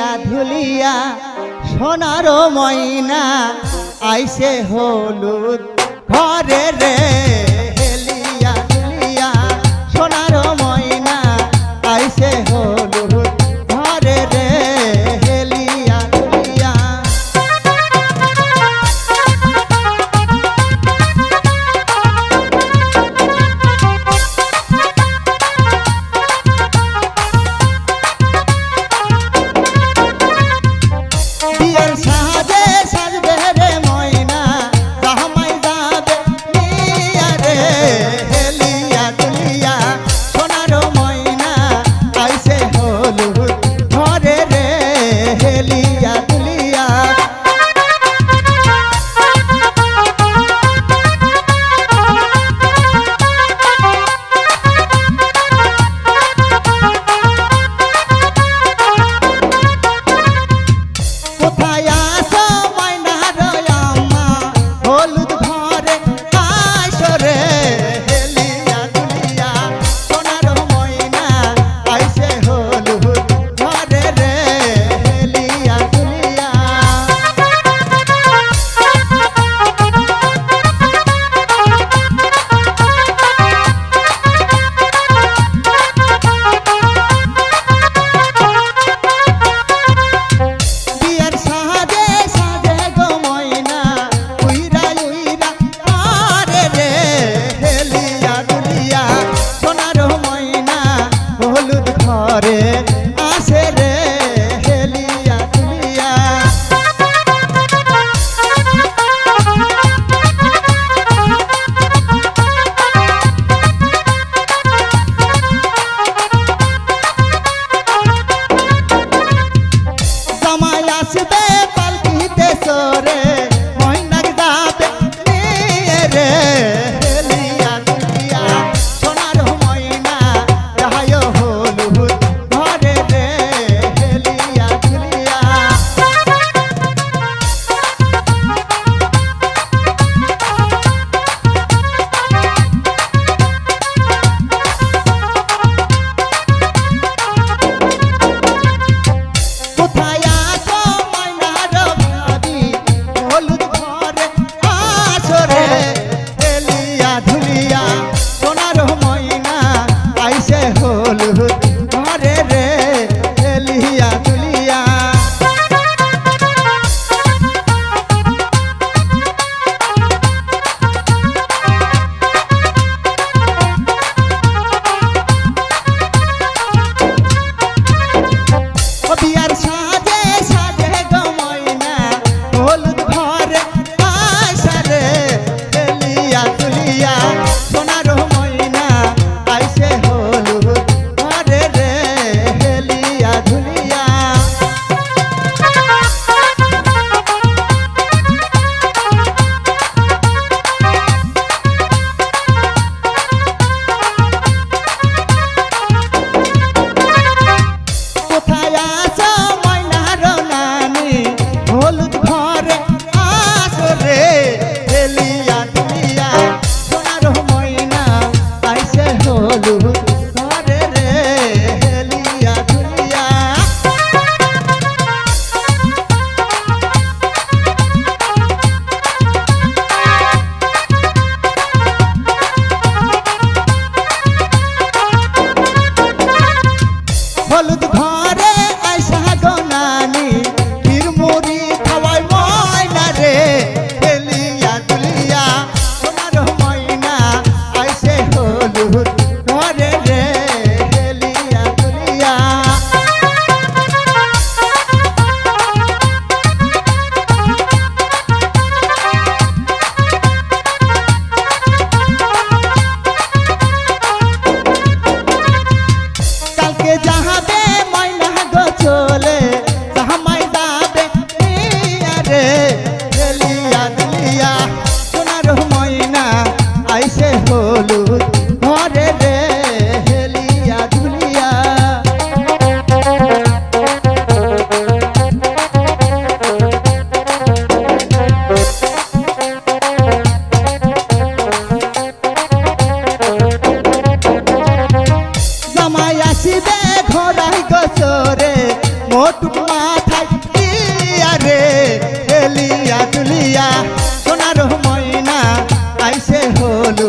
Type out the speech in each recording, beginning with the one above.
ধুলিয়া ধুলিয়া সোনার ময়না আইসে হলুদ ঘরে রে। আসবে পালকিতে সরে। পাগল ঘরে রে। সময় আসিবে ঘোড়াই গোসরে মোটুক মাথায় দিয়া রে এলিয়া তুলিয়া সোনার ময়না আইসে হলু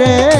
রে